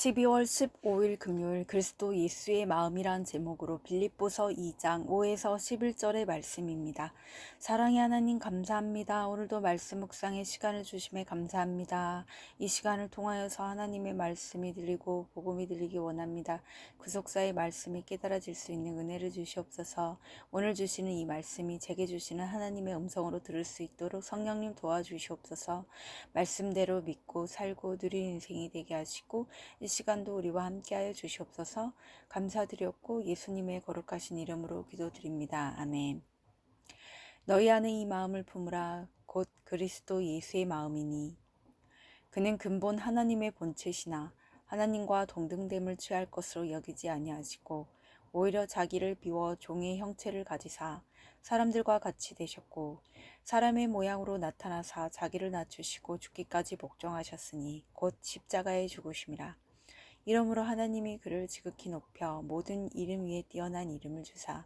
12월 15일 금요일 그리스도 예수의 마음이란 제목으로 빌립보서 2장 5에서 11절의 말씀입니다. 사랑의 하나님 감사합니다. 오늘도 말씀 묵상의 시간을 주심에 감사합니다. 이 시간을 통하여서 하나님의 말씀이 들리고 복음이 들리기 원합니다. 구속사의 말씀이 깨달아질 수 있는 은혜를 주시옵소서. 오늘 주시는 이 말씀이 제게 주시는 하나님의 음성으로 들을 수 있도록 성령님 도와주시옵소서. 말씀대로 믿고 살고 누린 인생이 되게 하시고 이 시간도 우리와 함께하여 주시옵소서 감사드렸고 예수님의 거룩하신 이름으로 기도드립니다. 아멘. 너희 안에 이 마음을 품으라 곧 그리스도 예수의 마음이니 그는 근본 하나님의 본체시나 하나님과 동등됨을 취할 것으로 여기지 아니하시고 오히려 자기를 비워 종의 형체를 가지사 사람들과 같이 되셨고 사람의 모양으로 나타나사 자기를 낮추시고 죽기까지 복종하셨으니 곧 십자가에 죽으심이라. 이러므로 하나님이 그를 지극히 높여 모든 이름 위에 뛰어난 이름을 주사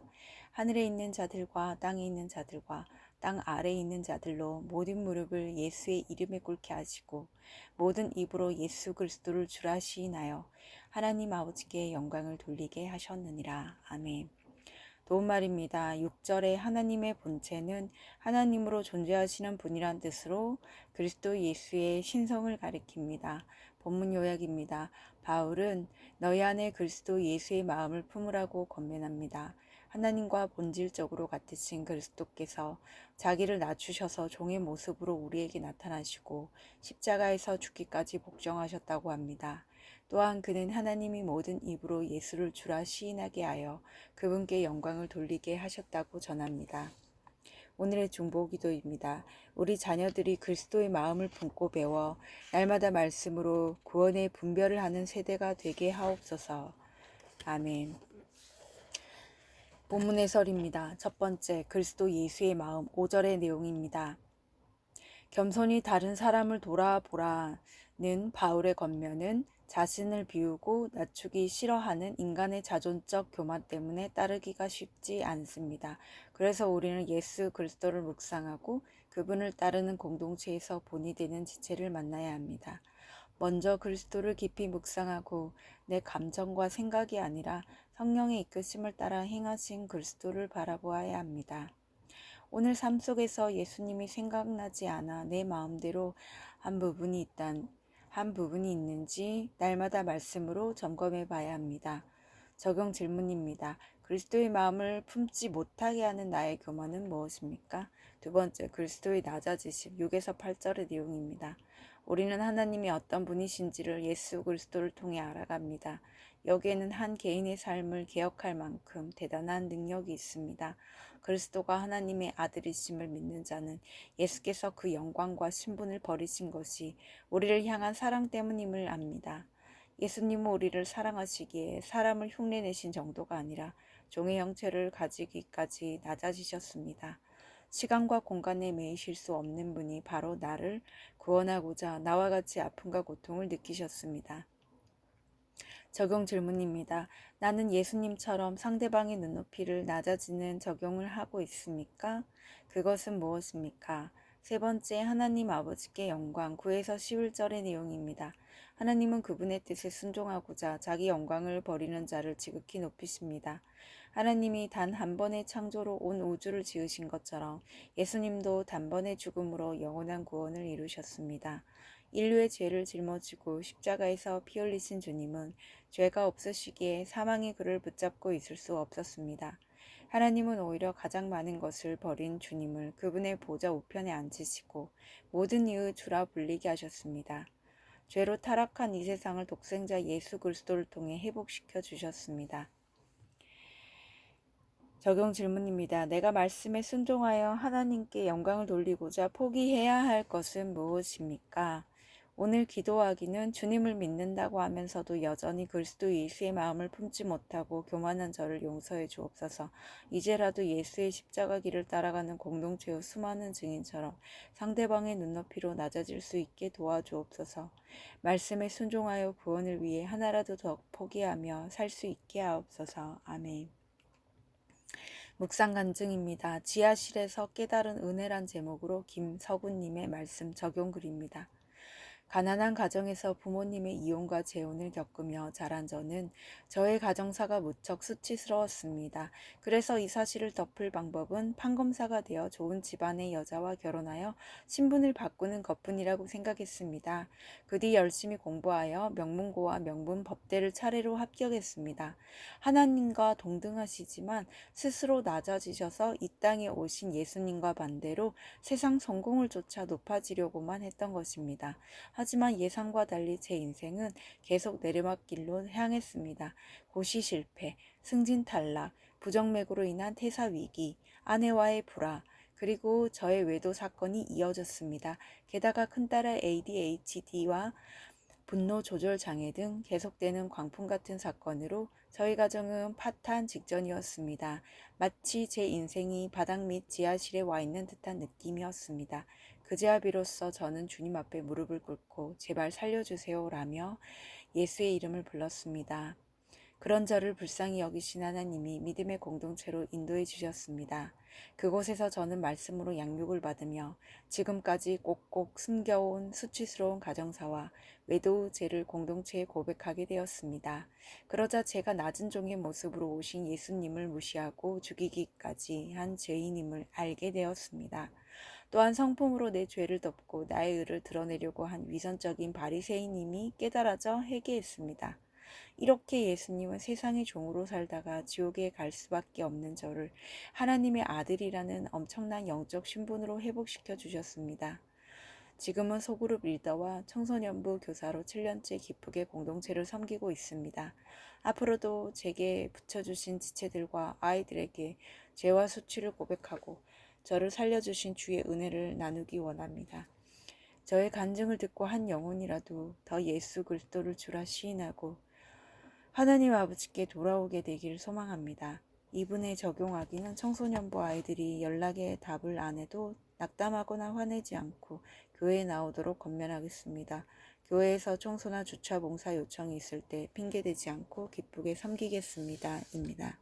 하늘에 있는 자들과 땅에 있는 자들과 땅 아래에 있는 자들로 모든 무릎을 예수의 이름에 꿇게 하시고 모든 입으로 예수 그리스도를 주라 시인하여 하나님 아버지께 영광을 돌리게 하셨느니라. 아멘. 도움말입니다. 6절에 하나님의 본체는 하나님으로 존재하시는 분이란 뜻으로 그리스도 예수의 신성을 가리킵니다. 본문 요약입니다. 바울은 너희 안에 그리스도 예수의 마음을 품으라고 권면합니다. 하나님과 본질적으로 같으신 그리스도께서 자기를 낮추셔서 종의 모습으로 우리에게 나타나시고 십자가에서 죽기까지 복종하셨다고 합니다. 또한 그는 하나님이 모든 입으로 예수를 주라 시인하게 하여 그분께 영광을 돌리게 하셨다고 전합니다. 오늘의 중보 기도입니다. 우리 자녀들이 그리스도의 마음을 품고 배워 날마다 말씀으로 구원의 분별을 하는 세대가 되게 하옵소서. 아멘. 본문 해설입니다. 첫 번째, 그리스도 예수의 마음 5절의 내용입니다. 겸손히 다른 사람을 돌아보라는 바울의 권면은 자신을 비우고 낮추기 싫어하는 인간의 자존적 교만 때문에 따르기가 쉽지 않습니다. 그래서 우리는 예수 그리스도를 묵상하고 그분을 따르는 공동체에서 본이 되는 지체를 만나야 합니다. 먼저 그리스도를 깊이 묵상하고 내 감정과 생각이 아니라 성령의 이끄심을 따라 행하신 그리스도를 바라보아야 합니다. 오늘 삶 속에서 예수님이 생각나지 않아 내 마음대로 한 부분이 있단 한 부분이 있는지 날마다 말씀으로 점검해 봐야 합니다. 적용 질문입니다. 그리스도의 마음을 품지 못하게 하는 나의 교만은 무엇입니까? 두 번째, 그리스도의 낮아지심 6에서 8절의 내용입니다. 우리는 하나님이 어떤 분이신지를 예수 그리스도를 통해 알아갑니다. 여기에는 한 개인의 삶을 개혁할 만큼 대단한 능력이 있습니다. 그리스도가 하나님의 아들이심을 믿는 자는 예수께서 그 영광과 신분을 버리신 것이 우리를 향한 사랑 때문임을 압니다. 예수님은 우리를 사랑하시기에 사람을 흉내내신 정도가 아니라 종의 형체를 가지기까지 낮아지셨습니다. 시간과 공간에 매이실 수 없는 분이 바로 나를 구원하고자 나와 같이 아픔과 고통을 느끼셨습니다. 적용 질문입니다. 나는 예수님처럼 상대방의 눈높이를 낮아지는 적용을 하고 있습니까? 그것은 무엇입니까? 세 번째, 하나님 아버지께 영광 9에서 11절의 내용입니다. 하나님은 그분의 뜻에 순종하고자 자기 영광을 버리는 자를 지극히 높이십니다. 하나님이 단 한 번의 창조로 온 우주를 지으신 것처럼 예수님도 단번의 죽음으로 영원한 구원을 이루셨습니다. 인류의 죄를 짊어지고 십자가에서 피 흘리신 주님은 죄가 없으시기에 사망이 그를 붙잡고 있을 수 없었습니다. 하나님은 오히려 가장 많은 것을 버린 주님을 그분의 보좌 우편에 앉히시고 모든 이의 주라 불리게 하셨습니다. 죄로 타락한 이 세상을 독생자 예수 그리스도를 통해 회복시켜 주셨습니다. 적용 질문입니다. 내가 말씀에 순종하여 하나님께 영광을 돌리고자 포기해야 할 것은 무엇입니까? 오늘 기도하기는 주님을 믿는다고 하면서도 여전히 그리스도 예수의 마음을 품지 못하고 교만한 저를 용서해 주옵소서. 이제라도 예수의 십자가 길을 따라가는 공동체의 수많은 증인처럼 상대방의 눈높이로 낮아질 수 있게 도와주옵소서. 말씀에 순종하여 구원을 위해 하나라도 더 포기하며 살 수 있게 하옵소서. 아멘. 묵상 간증입니다. 지하실에서 깨달은 은혜란 제목으로 김서구님의 말씀 적용 글입니다. 가난한 가정에서 부모님의 이혼과 재혼을 겪으며 자란 저는 저의 가정사가 무척 수치스러웠습니다. 그래서 이 사실을 덮을 방법은 판검사가 되어 좋은 집안의 여자와 결혼하여 신분을 바꾸는 것뿐이라고 생각했습니다. 그 뒤 열심히 공부하여 명문고와 명문 법대를 차례로 합격했습니다. 하나님과 동등하시지만 스스로 낮아지셔서 이 땅에 오신 예수님과 반대로 세상 성공을 쫓아 높아지려고만 했던 것입니다. 하지만 예상과 달리 제 인생은 계속 내리막길로 향했습니다. 고시 실패, 승진 탈락, 부정맥으로 인한 퇴사 위기, 아내와의 불화, 그리고 저의 외도 사건이 이어졌습니다. 게다가 큰딸의 ADHD와 분노 조절 장애 등 계속되는 광풍 같은 사건으로 저희 가정은 파탄 직전이었습니다. 마치 제 인생이 바닥 밑 지하실에 와 있는 듯한 느낌이었습니다. 그제야 비로소 저는 주님 앞에 무릎을 꿇고 제발 살려주세요 라며 예수의 이름을 불렀습니다. 그런 저를 불쌍히 여기신 하나님이 믿음의 공동체로 인도해 주셨습니다. 그곳에서 저는 말씀으로 양육을 받으며 지금까지 꼭꼭 숨겨온 수치스러운 가정사와 외도 죄를 공동체에 고백하게 되었습니다. 그러자 제가 낮은 종의 모습으로 오신 예수님을 무시하고 죽이기까지 한 죄인임을 알게 되었습니다. 또한 성품으로 내 죄를 덮고 나의 의를 드러내려고 한 위선적인 바리새인임이 깨달아져 회개했습니다. 이렇게 예수님은 세상의 종으로 살다가 지옥에 갈 수밖에 없는 저를 하나님의 아들이라는 엄청난 영적 신분으로 회복시켜 주셨습니다. 지금은 소그룹 리더와 청소년부 교사로 7년째 기쁘게 공동체를 섬기고 있습니다. 앞으로도 제게 붙여주신 지체들과 아이들에게 죄와 수치를 고백하고 저를 살려주신 주의 은혜를 나누기 원합니다. 저의 간증을 듣고 한 영혼이라도 더 예수 그리스도를 주라 시인하고 하나님 아버지께 돌아오게 되기를 소망합니다. 이분에 적용하기는 청소년부 아이들이 연락에 답을 안 해도 낙담하거나 화내지 않고 교회에 나오도록 권면하겠습니다. 교회에서 청소나 주차 봉사 요청이 있을 때 핑계대지 않고 기쁘게 섬기겠습니다. 입니다.